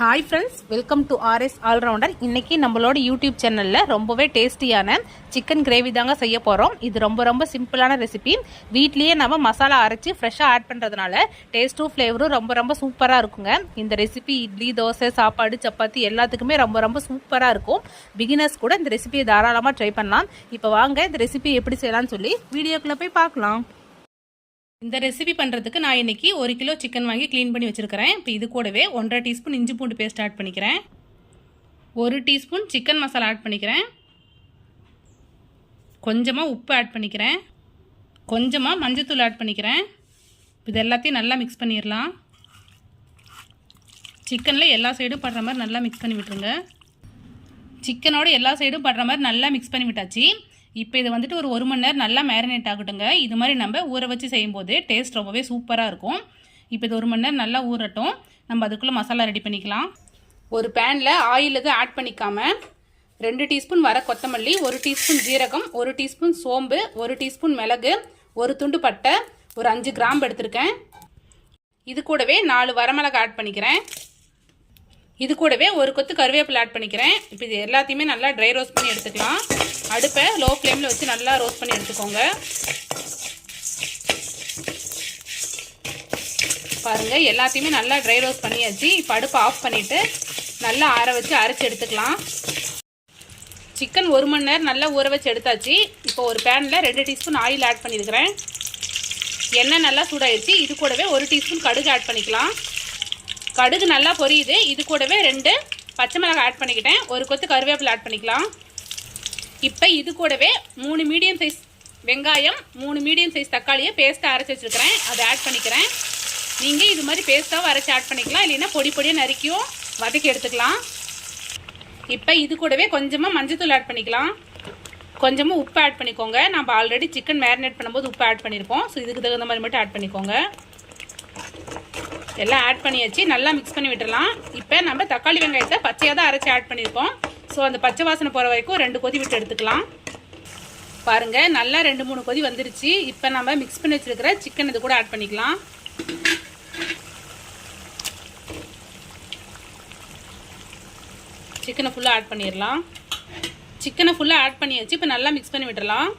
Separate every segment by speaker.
Speaker 1: Hi friends welcome to RS allrounder இன்றைக்கி நம்மளோட YouTube சேனலில் ரொம்பவே டேஸ்டியான சிக்கன் கிரேவி தாங்க செய்ய போகிறோம் இது ரொம்ப ரொம்ப சிம்பிளான ரெசிபி வீட்லேயே நம்ம மசாலா அரைச்சி ஃப்ரெஷ்ஷாக ஆட் பண்ணுறதுனால டேஸ்ட்டும் ஃப்ளேவரும் ரொம்ப ரொம்ப சூப்பராக இருக்குங்க. இந்த ரெசிபி இட்லி தோசை சாப்பாடு சப்பாத்தி எல்லாத்துக்குமே ரொம்ப ரொம்ப சூப்பராக இருக்கும். பிகினர்ஸ் கூட இந்த ரெசிபியை தாராளமாக ட்ரை பண்ணலாம். இப்போ வாங்க இந்த ரெசிபி எப்படி செய்யலாம்னு சொல்லி வீடியோக்குள்ளே போய் பார்க்கலாம். இந்த ரெசிபி பண்ணுறதுக்கு நான் இன்னைக்கு ஒரு கிலோ சிக்கன் வாங்கி க்ளீன் பண்ணி வச்சுருக்கிறேன். இப்போ இது கூடவே ஒன்றரை டீஸ்பூன் இஞ்சி பூண்டு பேஸ்ட் ஆட் பண்ணிக்கிறேன். ஒரு டீஸ்பூன் சிக்கன் மசாலா ஆட் பண்ணிக்கிறேன். கொஞ்சமாக உப்பு ஆட் பண்ணிக்கிறேன். கொஞ்சமாக மஞ்சத்தூள் ஆட் பண்ணிக்கிறேன். இது எல்லாத்தையும் நல்லா மிக்ஸ் பண்ணிடலாம் சிக்கனில் எல்லா சைடும் படுற மாதிரி நல்லா மிக்ஸ் பண்ணி விட்டுருங்க. சிக்கனோட எல்லா சைடும் படுற மாதிரி நல்லா மிக்ஸ் பண்ணி விட்டாச்சு. இப்போ இது வந்துட்டு ஒரு ஒரு மணி நேரம் நல்லா மேரினேட் ஆகட்டுங்க. இது மாதிரி நம்ம ஊற வச்சு செய்யும்போது டேஸ்ட் ரொம்பவே சூப்பராக இருக்கும். இப்போ இது ஒரு மணி நேரம் நல்லா ஊறட்டும். நம்ம அதுக்குள்ளே மசாலா ரெடி பண்ணிக்கலாம். ஒரு பேனில் ஆயில் எதுவும் ஆட் பண்ணிக்காம ரெண்டு டீஸ்பூன் வர கொத்தமல்லி ஒரு டீஸ்பூன் ஜீரகம் ஒரு டீஸ்பூன் சோம்பு ஒரு டீஸ்பூன் மிளகு ஒரு துண்டு பட்டை ஒரு அஞ்சு கிராம்பு எடுத்திருக்கேன். இது கூடவே நாலு வரமிளகா ஆட் பண்ணிக்கிறேன். இது கூடவே ஒரு கொத்து கருவேப்பிலை ஆட் பண்ணிக்கிறேன். இப்போ இது எல்லாத்தையுமே நல்லா ட்ரை ரோஸ்ட் பண்ணி எடுத்துக்கலாம். அடுப்பை லோ ஃப்ளேமில் வச்சு நல்லா ரோஸ்ட் பண்ணி எடுத்துக்கோங்க. பாருங்கள் எல்லாத்தையுமே நல்லா ட்ரை ரோஸ்ட் பண்ணியாச்சு. இப்போ அடுப்பை ஆஃப் பண்ணிவிட்டு நல்லா ஆற வச்சு அரைச்சி எடுத்துக்கலாம். சிக்கன் ஒரு மணி நேரம் நல்லா ஊற வச்சு எடுத்தாச்சு. இப்போ ஒரு பேனில் ரெண்டு டீஸ்பூன் ஆயில் ஆட் பண்ணியிருக்கிறேன் எண்ணெய் நல்லா சூடாயிடுச்சு இது கூடவே ஒரு டீஸ்பூன் கடுகு ஆட் பண்ணிக்கலாம். கடுகு நல்லா பொரியுது. இது கூடவே ரெண்டு பச்சை மிளகாய் ஆட் பண்ணிக்கிட்டேன். ஒரு கொத்து கருவேப்பிலை ஆட் பண்ணிக்கலாம். இப்போ இது கூடவே மூணு மீடியம் சைஸ் வெங்காயம் மூணு மீடியம் சைஸ் தக்காளியை பேஸ்ட்டாக அரைச்சி வச்சுருக்கிறேன். அதை ஆட் பண்ணிக்கிறேன். நீங்கள் இது மாதிரி பேஸ்ட்டாகவும் அரைச்சி ஆட் பண்ணிக்கலாம். இல்லைன்னா பொடி பொடியாக நறுக்கியும் வதக்கி எடுத்துக்கலாம். இப்போ இது கூடவே கொஞ்சமாக மஞ்சத்தூள் ஆட் பண்ணிக்கலாம். கொஞ்சமாக உப்பு ஆட் பண்ணிக்கோங்க. நம்ம ஆல்ரெடி சிக்கன் மேரினேட் பண்ணும்போது உப்பு ஆட் பண்ணியிருக்கோம் ஸோ இதுக்கு தகுந்த மாதிரி மட்டும் ஆட் பண்ணிக்கோங்க. எல்லாம் ஆட் பண்ணியாச்சு. நல்லா மிக்ஸ் பண்ணி விட்டுடலாம் இப்போ நம்ம தக்காளி வெங்காயத்தை பச்சையாக தான் அரைச்சி ஆட் பண்ணியிருக்கோம் ஸோ அந்த பச்சை வாசனை போகிற வரைக்கும் ரெண்டு கொதி விட்டு எடுத்துக்கலாம். பாருங்கள் நல்லா ரெண்டு மூணு கொதி வந்துருச்சு. இப்போ நம்ம மிக்ஸ் பண்ணி வச்சுருக்கிற சிக்கன் இது கூட ஆட் பண்ணிக்கலாம். சிக்கனை ஃபுல்லாக ஆட் பண்ணிடலாம். சிக்கனை ஃபுல்லாக ஆட் பண்ணியாச்சு. இப்போ நல்லா மிக்ஸ் பண்ணி விட்டுடலாம்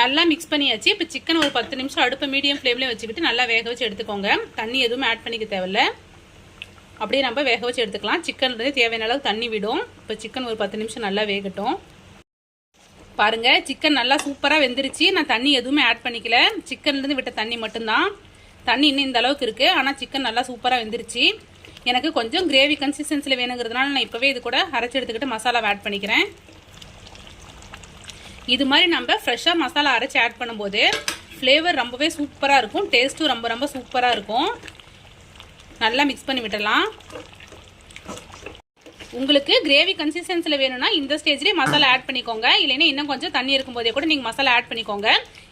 Speaker 1: நல்லா மிக்ஸ் பண்ணியாச்சு. இப்போ சிக்கன் ஒரு பத்து நிமிஷம் அடுப்பை மீடியம் ஃப்ளேம்லேயே வச்சுக்கிட்டு நல்லா வேக வச்சு எடுத்துக்கோங்க. தண்ணி எதுவும் ஆட் பண்ணிக்க தேவையில்ல. அப்படியே நம்ம வேக வச்சு எடுத்துக்கலாம். சிக்கன்லேருந்து தேவையான அளவு தண்ணி விடும். இப்போ சிக்கன் ஒரு பத்து நிமிஷம் நல்லா வேகட்டும். பாருங்க சிக்கன் நல்லா சூப்பராக வெந்துருச்சு. நான் தண்ணி எதுவுமே ஆட் பண்ணிக்கல. சிக்கன்லேருந்து விட்ட தண்ணி மட்டும்தான். தண்ணி இன்னும் இந்த அளவுக்கு இருக்குது ஆனால் சிக்கன் நல்லா சூப்பராக வெந்துருச்சு. எனக்கு கொஞ்சம் கிரேவி கன்சிஸ்டன்சியில் வேணுங்கிறதுனால நான் இப்போவே இது கூட அரைச்சி எடுத்துக்கிட்டு மசாலாவை ஆட் பண்ணிக்கிறேன். இது மாதிரி நம்ம ஃப்ரெஷ்ஷாக மசாலா அரைச்சி ஆட் பண்ணும்போது ஃப்ளேவர் ரொம்பவே சூப்பராக இருக்கும். டேஸ்ட்டும் ரொம்ப ரொம்ப சூப்பராக இருக்கும். நல்லா மிக்ஸ் பண்ணி விடலாம். உங்களுக்கு கிரேவி கன்சிஸ்டன்சியில் வேணும்னா இந்த ஸ்டேஜ்லேயே மசாலா ஆட் பண்ணிக்கோங்க. இல்லைன்னா இன்னும் கொஞ்சம் தண்ணி இருக்கும்போதே கூட நீங்கள் மசாலா ஆட் பண்ணிக்கோங்க.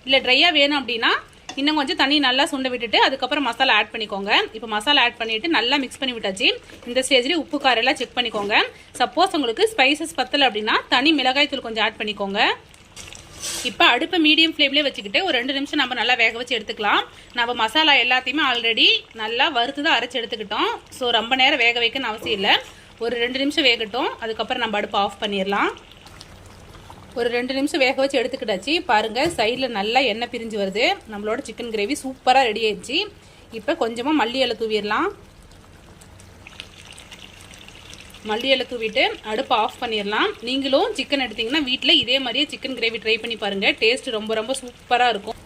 Speaker 1: இல்லை ட்ரையாக வேணும் அப்படின்னா இன்னும் கொஞ்சம் தண்ணி நல்லா சுண்ட விட்டுட்டு அதுக்கப்புறம் மசாலா ஆட் பண்ணிக்கோங்க. இப்போ மசாலா ஆட் பண்ணிவிட்டு நல்லா மிக்ஸ் பண்ணி விட்டாச்சு. இந்த ஸ்டேஜ்லேயே உப்பு காரெல்லாம் செக் பண்ணிக்கோங்க. சப்போஸ் உங்களுக்கு ஸ்பைசஸ் பத்தலை அப்படின்னா தனி மிளகாய் தூள் கொஞ்சம் ஆட் பண்ணிக்கோங்க. இப்போ அடுப்பை மீடியம் ஃப்ளேம்லேயே வச்சுக்கிட்டு ஒரு ரெண்டு நிமிஷம் நம்ம நல்லா வேக வச்சு எடுத்துக்கலாம். நம்ம மசாலா எல்லாத்தையுமே ஆல்ரெடி நல்லா வறுத்து தான் அரைச்சி எடுத்துக்கிட்டோம். ஸோ ரொம்ப நேரம் வேக வைக்கணும்னு அவசியம் இல்லை. ஒரு ரெண்டு நிமிஷம் வேகட்டும். அதுக்கப்புறம் நம்ம அடுப்பை ஆஃப் பண்ணிடலாம். ஒரு ரெண்டு நிமிஷம் வேக வச்சு எடுத்துக்கிட்டாச்சு. பாருங்கள் சைடில் நல்லா எண்ணெய் பிரிஞ்சு வருது. நம்மளோட சிக்கன் கிரேவி சூப்பராக ரெடி ஆயிடுச்சு. இப்போ கொஞ்சமாக மல்லி இலை தூவிடலாம். மல்லி இலை தூவிட்டு அடுப்பை ஆஃப் பண்ணிடலாம். நீங்களும் சிக்கன் எடுத்தீங்கன்னா வீட்டில் இதே மாதிரியே சிக்கன் கிரேவி ட்ரை பண்ணி பாருங்கள் டேஸ்ட் ரொம்ப ரொம்ப சூப்பராக இருக்கும்.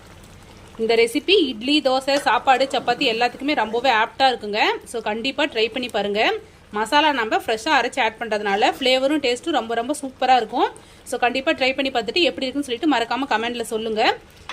Speaker 1: இந்த ரெசிபி இட்லி தோசை சாப்பாடு சப்பாத்தி எல்லாத்துக்குமே ரொம்பவே ஆப்டாக இருக்குங்க. ஸோ கண்டிப்பாக ட்ரை பண்ணி பாருங்கள் மசாலா நம்ம ஃப்ரெஷ்ஷாக அரைச்சி ஆட் பண்ணுறதுனால ஃப்ளேவரும் டேஸ்ட்டும் ரொம்ப ரொம்ப சூப்பராக இருக்கும். ஸோ கண்டிப்பாக ட்ரை பண்ணி பார்த்துட்டு எப்படி இருக்குன்னு சொல்லிட்டு மறக்காமல் கமெண்ட்டில் சொல்லுங்கள்